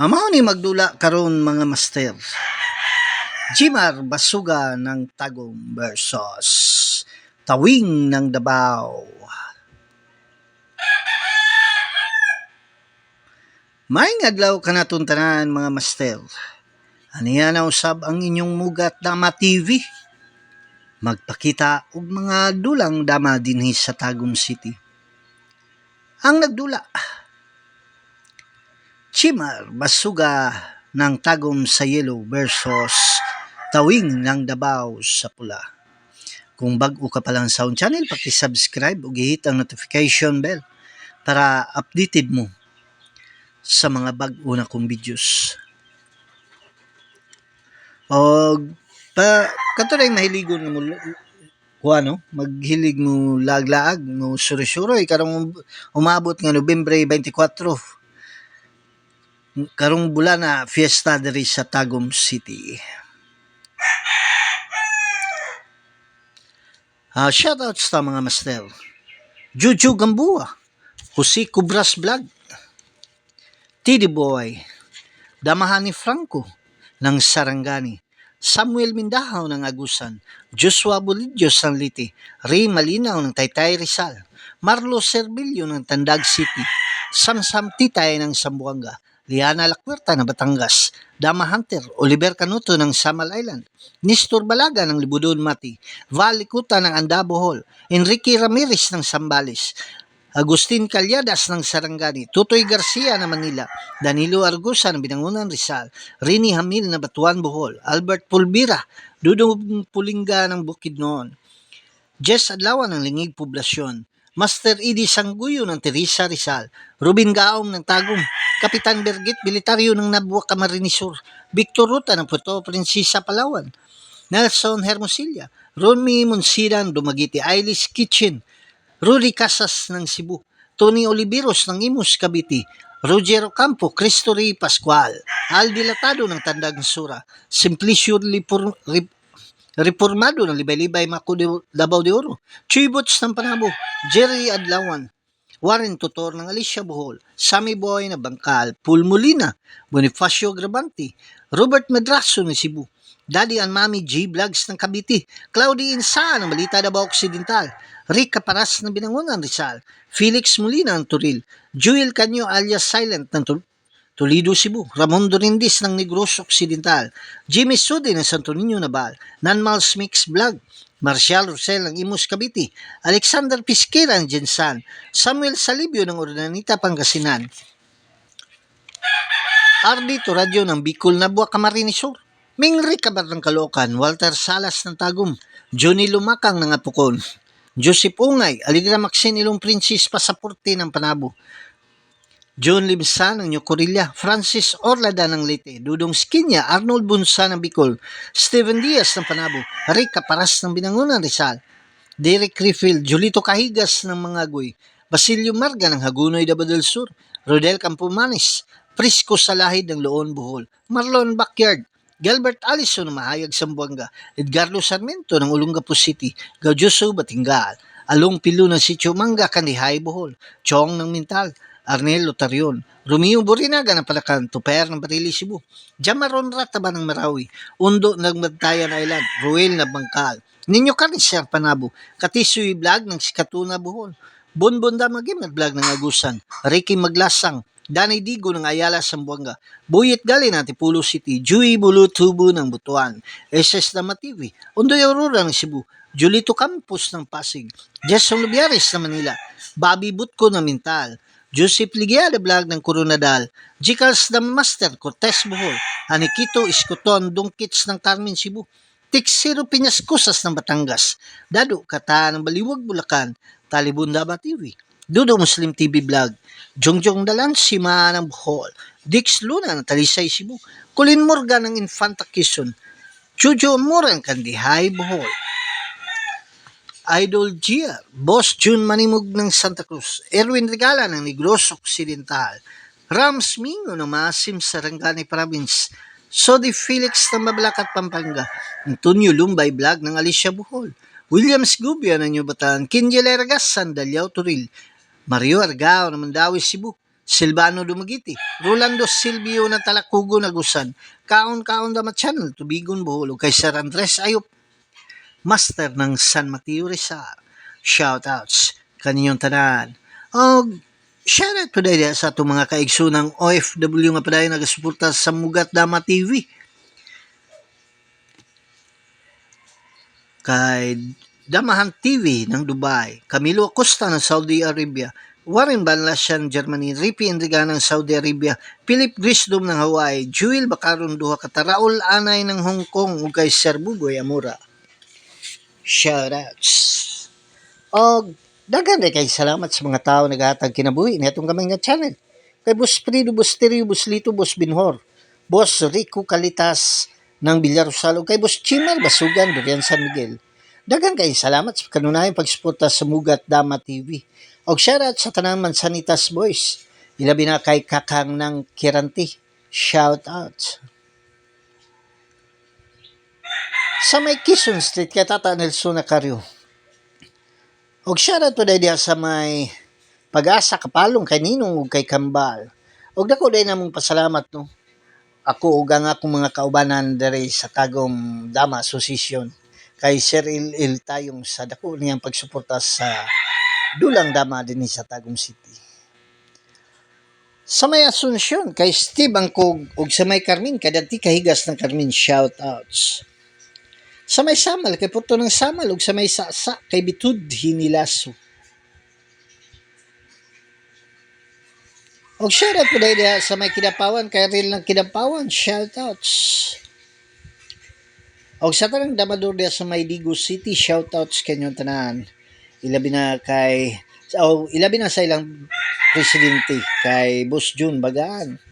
Hamaw ni magdula karon mga master. Jimar Basuga ng Tagum versus Tawing ng Dabao. May adlaw ka na tuntanan mga master. Aniya na usab ang inyong mugat Dama TV. Magpakita og mga dulang dama dinhi sa Tagum City. Ang nagdula Chimar Basuga ng Tagum sa Yellow versus Tawing ng Dabao sa Pula. Kung bago ka pa lang sa channel, paki-subscribe ug i-hit ang notification bell para updated mo sa mga bago na kong videos. O pa katulad mahiligon mo kuha no maghilig mo laglaag mo suri-suroy karong umabot nga Nobyembre 24 karong bulan na fiesta diri sa Tagum City. Ah, shoutouts sa mga master. Juju Gambua, Jose Cubras Vlog, Tidi Boy, Damahani Franco ng Sarangani, Samuel Mindahaw ng Agusan, Joshua Bolidyo Sanliti, Ray Malinaw ng Taytay Rizal, Marlo Servillo ng Tandag City, Samsam Titay ng Sambuanga, Liana Lacuerta ng Batangas, Dama Hunter, Oliver Canuto ng Samal Island, Nistor Balaga ng Libudon Mati, Val Ikuta ng Andabohol, Enrique Ramirez ng Sambales, Agustin Calyadas ng Sarangani, Tutoy Garcia ng Manila, Danilo Argusa ng Binangunan Rizal, Rini Hamil na Batuan Bohol, Albert Pulbira, Dudong Pulingga ng Bukidnon, Jess Adlawan ng Lingig Poblasyon, Master Edi Sangguyo ng Teresa Rizal, Ruben Gaong ng Tagum, Kapitan Bergit Militaryo ng Nabua Camarinesur, Victor Ruta ng Puerto Princesa Palawan, Nelson Hermosilla, Ronmi Monsiran Dumagiti Ailis Kitchen, Rudy Casas ng Cebu, Tony Oliveros ng Imus Cavite, Roger Ocampo, Cristo Rey Pascual, Al Dilatado ng Tandag Sura, Simplicio Lipur, Reformado ng Libay-Libay Mako Davao de Oro, Chibots ng Panabo, Jerry Adlawan, Warren Tutor ng Alicia Bohol, Sammy Boy na Bangkal, Paul Molina, Bonifacio Grabanti, Robert Madraso ng Cebu, Daddy and Mami G Vlogs ng Cavite, Claudie Insa ng Balita Davao Occidental, Rick Caparas ng Binangonan Rizal, Felix Molina ng Turil, Joel Canyo alias Silent ng Toledo, Cebu, Ramon Dorindis ng Negros Occidental, Jimmy Sudi ng Santo Niño Nabal, Nanmals Mix Vlog, Marcial Rosel ng Imus Cavite, Alexander Pisquera ng Jensan, Samuel Salibio ng Ordanita Pangasinan, Ardi Radyo ng Bicol Nabua Camarines Sur, Mingri Kabar ng Caloocan, Walter Salas ng Tagum, Johnny Lumakang ng Apukon, Joseph Ungay, Aligra Maxine Ilong Princess Pasaporte ng Panabo, John Limsa ng Nyocorilla, Francis Orlada ng Leyte, Dudong Skinya, Arnold Bunsa ng Bicol, Steven Diaz ng Panabo, Rick Caparas ng Binangunan Rizal, Derek Riffield, Julito Kahigas ng Mangagoy, Basilio Marga ng Hagunoy Davao del Sur, Rodel Campomanes, Prisco Salahid ng Loon Bohol, Marlon Backyard, Gilbert Allison ng Mahayag Sambuanga, Edgardo Sarmiento ng Olongapo City, Gaudioso Batingal, Along Pilo ng Sitio Manga, Kandihay Bohol, Chong ng Mintal, Arnel Lotarion, Romeo Borinaga ng Palacan, Tuper ng Barili Cebu, Jamaron Rataba ng Marawi, Undo ng Magtayan Island, Ruel na Bangkal, Ninyo Karisar Panabo, Katisoy Vlog ng Sikatuna Bohol, Bonbon Damagim at Vlog ng Agusan, Ricky Maglasang, Danay Digo ng Ayala Sambuanga, Buyit Gali ng Tipulo City, Jui Bulutubo ng Butuan, SS Dama TV, Undoy Aurora ng Cebu, Julito Campos ng Pasig, Jason Lubiares ng Manila, Bobby Butko ng Mintal, Joseph Ligiada Vlog ng Coronadal, Jicals the Master Cortez Bohol, Anikito Iskoton Dungkits ng Carmen Cebu, Tixiro Piñas Kusas ng Batangas, Dado Kata ng Baliwag Bulacan, Talibun Daba TV, Dudo Muslim TV Vlog, Jongjong Dalan Sima ng Bohol, Dix Luna ng Talisay Cebu, Colin Morgan ng Infanta Quezon, Chujo Moran Kandihay Bohol, Idol Gia, Boss June Manimug ng Santa Cruz, Erwin Regala ng Negros Occidental, Rams Mingo ng Masim Sarangani Province, Sodi Felix ng Mabalacat Pampanga, Antonio Lumbay Vlog ng Alicia Bohol, Williams Gubia ng New Bataan, Kinjel Ergas Sandalyaw Turil, Mario Argao ng Mandawi Cebu, Silvano Dumagiti, Rolando Silvio na Talakugo Nagusan, Kaon-Kaon Dama Channel, Tubigon Bohol, kay Andres Ayop, Master ng San Mateo Rizal. Shoutouts kaninyong tanan. Og shoutout today dia sa atong mga kaigsunang OFW nga padayon nagasuporta sa Mugat Dama TV. Kay Damahan TV ng Dubai, Camilo Acosta ng Saudi Arabia, Warren Banlasyan Germany, Ripi Enriga ng Saudi Arabia, Philip Grisdom ng Hawaii, Jewel Bakaron Duha Kataraol Anay ng Hong Kong ug kay Sir Amura. Shoutouts. Og daghan kay salamat sa mga tao naghatag kinabuhi nitong gamay nga channel. Kay Boss Frido, Boss Terio, Boss Lito, Boss Binhor, Boss Rico Kalitas ng Bilyarosalo, kay Boss Chimar Basugan, Durian San Miguel. Daghan kay salamat sa kanunayang pagsuporta sa Mugat Dama TV. Og shoutout sa tanang Mansanitas Boys. Ilabi na kay Kakang ng Kiranti. Shoutout. Sa may Quezon Street kay Tata Nelson Nacario. Og shoutout to diya sa may pag-asa kapalong kay Ninong ug kay Kambal. Og dako day namong pasalamat no. Ako ug ang akong mga kaubanan dere sa Tagom Dama Association kay Sir Il, tayong sa dako niyang pagsuporta sa Dulang Dama din sa Tagum City. Sa may Asunsyon, kay Steve Angkog ug sa may Carmen, kay dati kahigas ng Carmen, shoutouts. Sa may Samal, kay Puto ng Samal, ug sa may Sasa, kay Bitud Hinilaso. Og shoutout po dahil sa may Kidapawan, kay Real ng Kidapawan, shoutouts. Og sa tanang damador diha sa may Digo City, shoutouts kanyong tanan. Ilabi na kay o ilabi na sa ilang presidente kay Boss June Bagaan.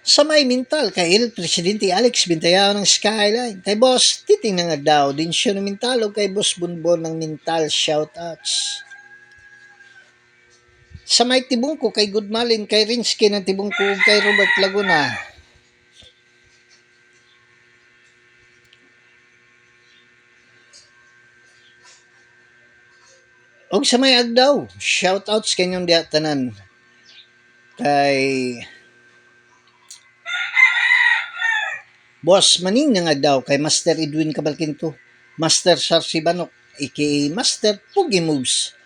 Sa may mental kay Il Presidente Alex Bintayao ng Skyline. Kay Boss Titing ng Agdao din siya ng mental o kay Boss Bunbon ng mental shoutouts. Sa may Tibungko kay Goodmalin, kay Rinsky ng Tibungko kay Robert Laguna. Og sa may Agdaw, shoutouts kanyong diha tanan kay Boss Maning ng Agdaw kay Master Edwin Cabalquinto, Master Sarsi Banok, aka Master Pogi Moves.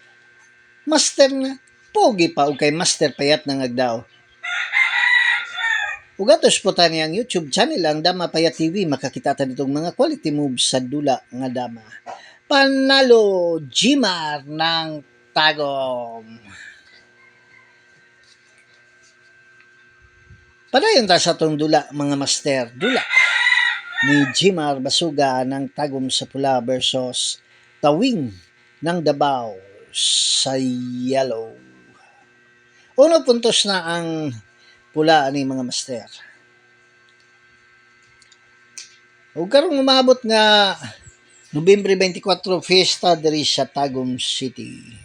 Master na pogi pa o kay Master Payat ng Agdaw. Ug atos po tani ang YouTube channel ang Dama Payat TV makakita ta ditong mga quality moves sa dula nga dama. Panalo Jimar ng Tagom. Padayon ta sa tong dula mga master. Dula ni Jimar Basuga ng Tagom sa Pula versus Tawing ng Dabao sa Yellow. Uno puntos na ang pula ni mga master. Ug karong umabot nga Nobyembre 24 fiesta diri sa Tagum City.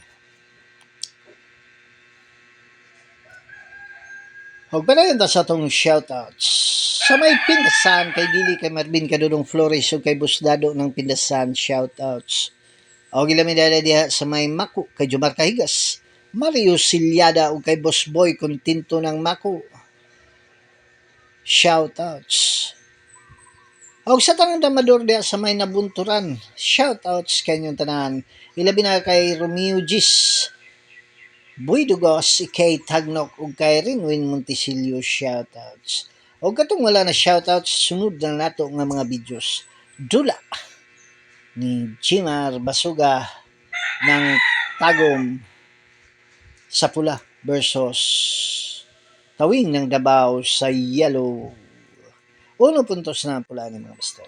Huwag pa na sa atong shoutouts. Sa may pindasan, kay Dili, kay Marvin Kadudong Flores, o kay Busdado ng pindasan, shoutouts. O gilami dala diha sa may Maku, kay Jumar Kahigas. Mario Silyada, o kay Boss Boy, kontinto ng Maku. Shoutouts. Og sa tanang damador diha sa may nabunturan, shoutouts kanyong tanan. Ilabi na kay Romeo Gis, Boy Dugos, kay Tagnok, ug kay Rinwin Montesilio, shoutouts. O katong wala na shoutouts, sunod na nato nga mga videos. Dula ni Jimar Basuga ng Tagom sa Pula versus Tawing ng Dabao sa Yellow. Uno puntos na pula ni mga master.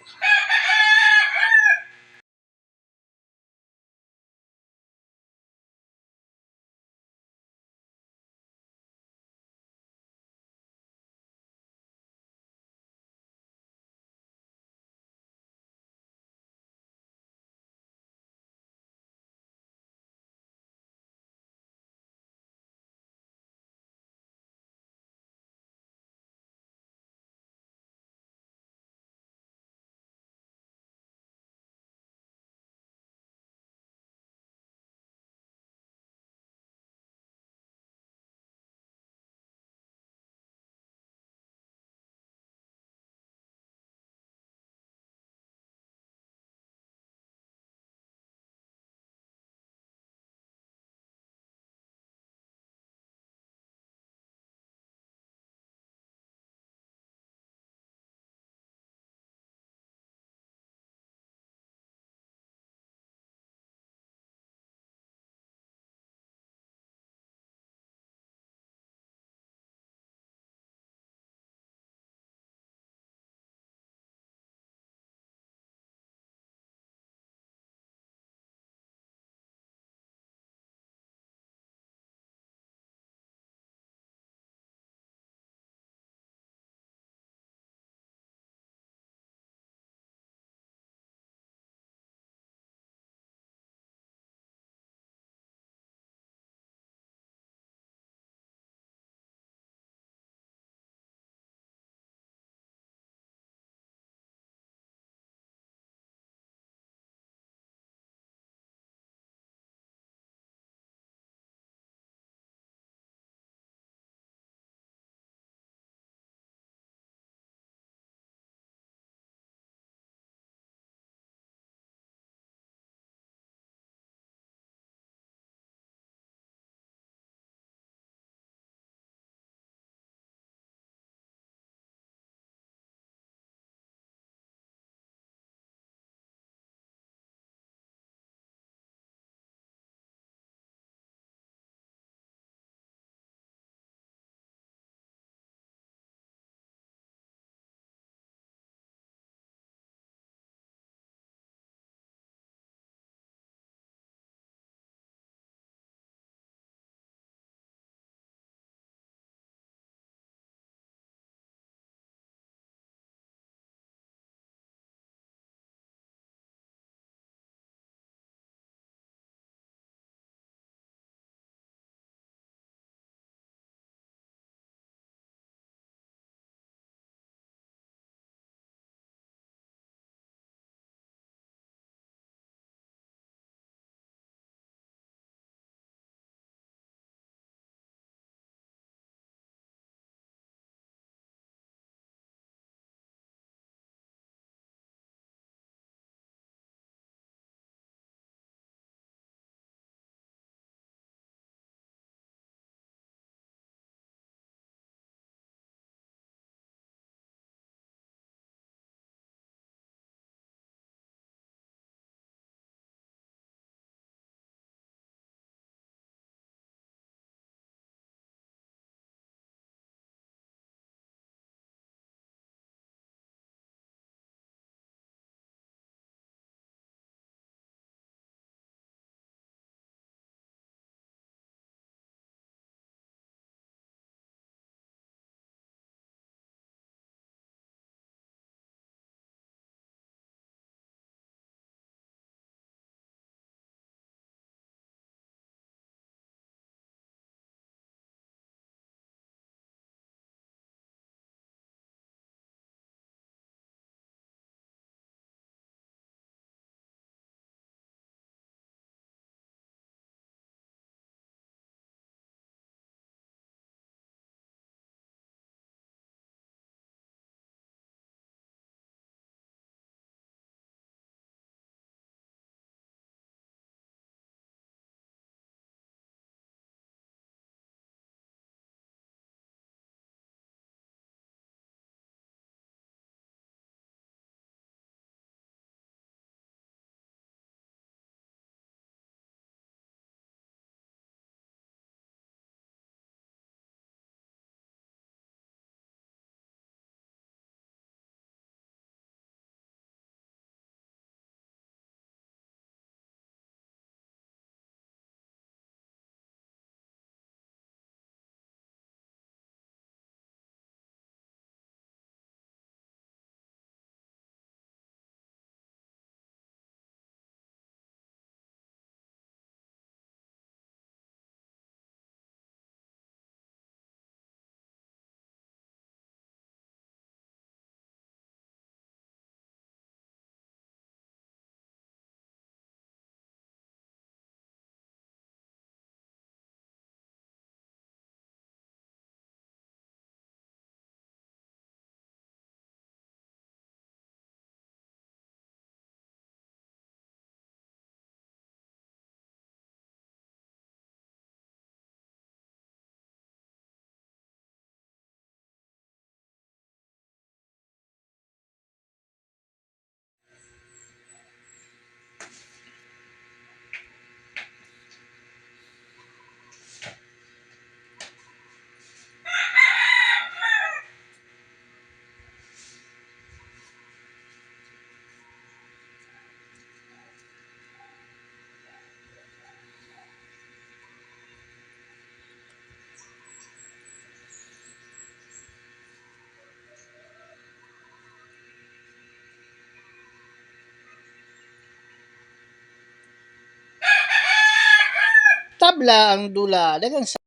Tabla ang dula. Dagang